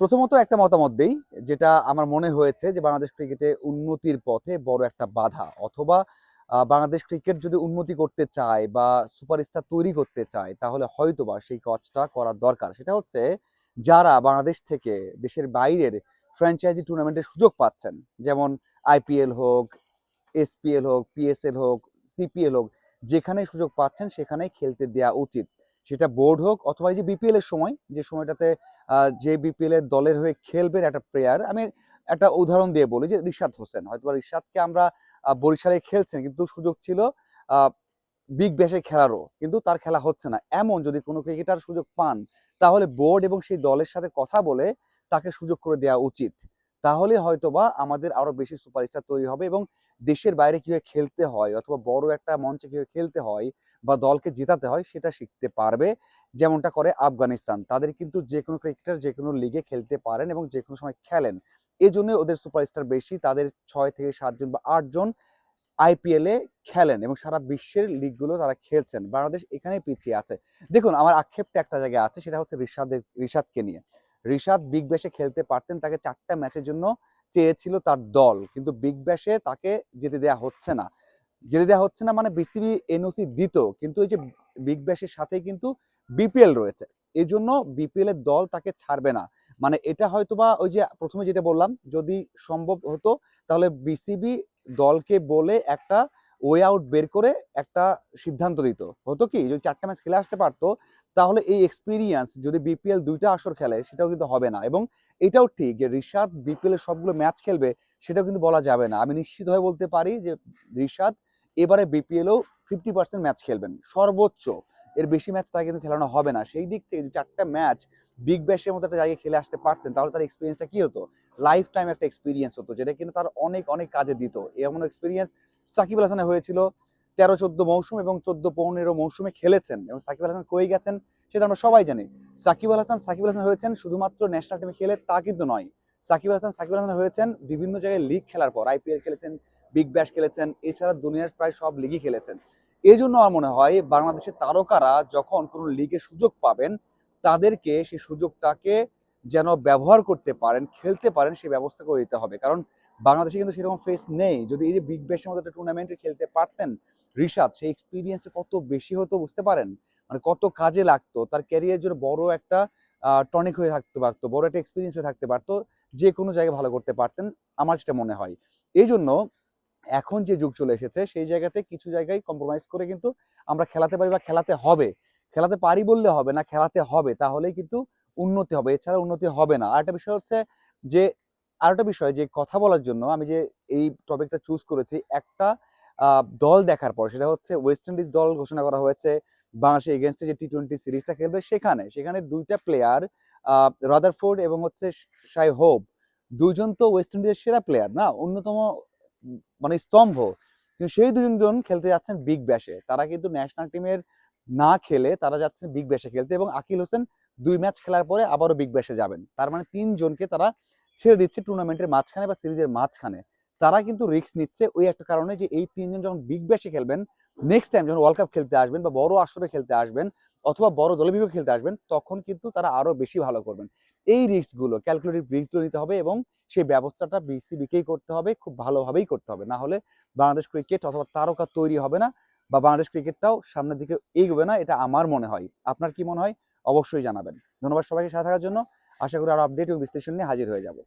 প্রথমত একটা মতামত দেই, যেটা আমার মনে হয়েছে যে বাংলাদেশ ক্রিকেটে উন্নতির পথে বড় একটা বাধা। অথবা বাংলাদেশ ক্রিকেট যদি উন্নতি করতে চায় বা সুপারস্টার তৈরি করতে চায়, তাহলে হয়তোবা সেই কাজটা করার দরকার। সেটা হচ্ছে, যারা বাংলাদেশ থেকে দেশের বাইরের ফ্র্যাঞ্চাইজি টুর্নামেন্টের সুযোগ পাচ্ছেন, যেমন আইপিএল হোক এসপিএল হোক পিএসএল হোক সিপিএল হোক যেখানে সুযোগ পাচ্ছেন সেখানেই খেলতে দেওয়া উচিত। সেটা বোর্ড হোক অথবা এই যে বিপিএল এর সময়, যে সময়টাতে যে বিপিএল এর দলের হয়ে খেলবেন একটা প্লেয়ার আমি একটা উদাহরণ দিয়ে বলি যে রিশাদ হোসেন। হয়তো রিশাদকে আমরা বরিশালে খেলছেন, কিন্তু সুযোগ ছিল বিগ ব্যাশে খেলারও। কিন্তু তার খেলা হচ্ছে না। এমন যদি কোনো ক্রিকেটার সুযোগ পান, তাহলে বোর্ড এবং সেই দলের সাথে কথা বলে তাকে সুযোগ করে দেওয়া উচিত। তাহলে হয়তোবা আমাদের আরও বেশি সুপারস্টার তৈরি হবে এবং দেশের বাইরে কীভাবে খেলতে হয় অথবা বড় একটা মঞ্চে কীভাবে খেলতে হয় বা দলকে জেতাতে হয় সেটা শিখতে পারবে। যেমনটা করে আফগানিস্তান। তাদের কিন্তু যে কোনো ক্রিকেটার যে কোনো লিগে খেলতে পারেন এবং যে কোনো সময় খেলেন। এই জন্য ওদের সুপারস্টার বেশি। তাদের ছয় থেকে সাতজন বা আটজন আইপিএল খেলেন এবং সারা বিশ্বের লিগগুলো তারা খেলছেন। বাংলাদেশ এখানেই পিছিয়ে আছে। দেখুন, আমার আক্ষেপটা একটা জায়গায় আছে, সেটা হচ্ছে রিশাদের, রিশাদকে নিয়ে। রিশাদ বিগ ব্যাশে খেলতে পারতেন, তাকে চারটা ম্যাচের জন্য চেয়েছিল তার দল। কিন্তু বিগ ব্যাশে তাকে যেতে দেওয়া হচ্ছে না। যেতে দেওয়া হচ্ছে না মানে বিসিবি এনওসি দিত, কিন্তু এই যে বিগ ব্যাশের সাথে কিন্তু বিপিএল রয়েছে। এই জন্য বিপিএল এর দল তাকে ছাড়বে না। মানে এটা হয়তোবা ওই যে প্রথমে যেটা বললাম, যদি সম্ভব হতো, তাহলে বিসিবি দলকে বলে একটা ওয়ে আউট বের করে একটা সিদ্ধান্ত দিত। হতো কি, যদি চারটা ম্যাচ খেলে আসতে পারতো, তাহলে এই এক্সপিরিয়েন্স যদি বিপিএল দুইটা আসর খেলে, সেটাও কিন্তু হবে না। এবং এটাও ঠিক যে রিশাদ বিপিএল এর সবগুলো ম্যাচ খেলবে, সেটাও কিন্তু বলা যাবে না। আমি নিশ্চিত হয়ে বলতে পারি যে রিশাদ এবারে বিপিএলও ফিফটি পার্সেন্ট ম্যাচ খেলবেন। সর্বোচ্চ। এর বেশি ম্যাচ তাকে কিন্তু খেলানো হবে না। সেই দিক থেকে চারটা ম্যাচ বিগ ব্যাশের মতো একটা জায়গায় খেলে আসতে পারতেন, তাহলে তার এক্সপিরিয়েন্সটা কি হতো? লাইফ টাইম একটা এক্সপিরিয়েন্স হতো, যেটা কিন্তু তার অনেক অনেক কাজে দিত। এমন এক্সপিরিয়েন্স সাকিব আল হাসানের হয়েছিল। তেরো, চোদ্দ মৌসুম এবং চোদ্দ, পনেরো মৌসুমে খেলেছেন এবং সাকিব হাসান কই গেছেন সেটা আমরা সবাই জানি। সাকিব আল হাসান, সাকিব হাসান হয়েছেন শুধুমাত্র ন্যাশনাল টিমে খেলে তা কিন্তু নয়। সাকিব আল হাসান, সাকিব আল হাসান হয়েছেন বিভিন্ন জায়গায় লিগ খেলার পর। আইপিএল খেলেছেন বিগ ব্যাশ খেলেছেন, এছাড়া দুনিয়ার প্রায় সব লিগই খেলেছেন। এই জন্য আমার মনে হয় বাংলাদেশের তারকারা যখন কোনো লিগে সুযোগ পাবেন, তাদেরকে সেই সুযোগটাকে যেন ব্যবহার করতে পারেন, খেলতে পারেন, সেই ব্যবস্থা করে দিতে হবে। কারণ বাংলাদেশে কিন্তু সেরকম ফেস নেই। যদি এই যে বিগ ব্যাশের মতো একটা টুর্নামেন্টে খেলতে পারতেন ঋষাদ সেই এক্সপিরিয়েন্সটা কত বেশি হতো বুঝতে পারেন? মানে কত কাজে লাগতো, তার ক্যারিয়ার জন্য বড় একটা টনিক হয়ে থাকতে পারতো, বড় একটা এক্সপিরিয়েন্স হয়ে থাকতে পারতো, যে কোনো জায়গায় ভালো করতে পারতেন, আমার সেটা মনে হয়। এই জন্য এখন যে যুগ চলে এসেছে, সেই জায়গাতে কিছু জায়গায় কম্প্রোমাইজ করে কিন্তু আমরা খেলাতে পারি বা খেলাতে হবে। খেলাতে পারি বললে হবে না, খেলাতে হবে, তাহলেই কিন্তু উন্নতি হবে। এছাড়া উন্নতি হবে না। আর একটা বিষয় হচ্ছে যে আর একটা বিষয় যে কথা বলার জন্য আমি যে এই টপিকটা চুজ করেছি, একটা দল দেখার পর, সেটা হচ্ছে ওয়েস্ট ইন্ডিজ দল ঘোষণা করা হয়েছে বাংলাদেশের এগেনস্টে যে টি টোয়েন্টি সিরিজটা খেলবে সেখানে। সেখানে দুইটা প্লেয়ার রাদারফোর্ড এবং হচ্ছে সাই হোপ দুজন তো ওয়েস্ট ইন্ডিজের সেরা প্লেয়ার না? অন্যতম মানে স্তম্ভ। কিন্তু সেই দুজন খেলতে যাচ্ছেন বিগ ব্যাশে তারা কিন্তু ন্যাশনাল টিমের না খেলে তারা যাচ্ছেন বিগ ব্যাশে খেলতে এবং আকিল হোসেন দুই ম্যাচ খেলার পরে আবারও বিগ ব্যাশে যাবেন। তার মানে তিনজনকে তারা ছেড়ে দিচ্ছে টুর্নামেন্টের মাঝখানে বা সিরিজের মাঝখানে। তারা কিন্তু রিস্ক নিচ্ছে ওই একটা কারণে যে এই তিনজন যখন বিগ ব্যাশে খেলবেন নেক্সট টাইম যখন ওয়ার্ল্ড কাপ খেলতে আসবেন বা বড় আসরে খেলতে আসবেন অথবা বড় দলে বিভাগে খেলতে আসবেন, তখন কিন্তু তারা আরও বেশি ভালো করবেন। এই রিস্কগুলো ক্যালকুলেটিভ রিস্কগুলো নিতে হবে এবং সেই ব্যবস্থাটা বিসিবিকেই করতে হবে, খুব ভালোভাবেই করতে হবে। না হলে বাংলাদেশ ক্রিকেট অথবা তারকা তৈরি হবে না বা বাংলাদেশ ক্রিকেটটাও সামনের দিকে এগোবে না, এটা আমার মনে হয়। আপনার কি মনে হয়? অবশ্যই জানাবেন। ধন্যবাদ সবাইকে সাথে থাকার জন্য। আশা করি আরও আপডেট এবং বিশ্লেষণ নিয়ে হাজির হয়ে যাব।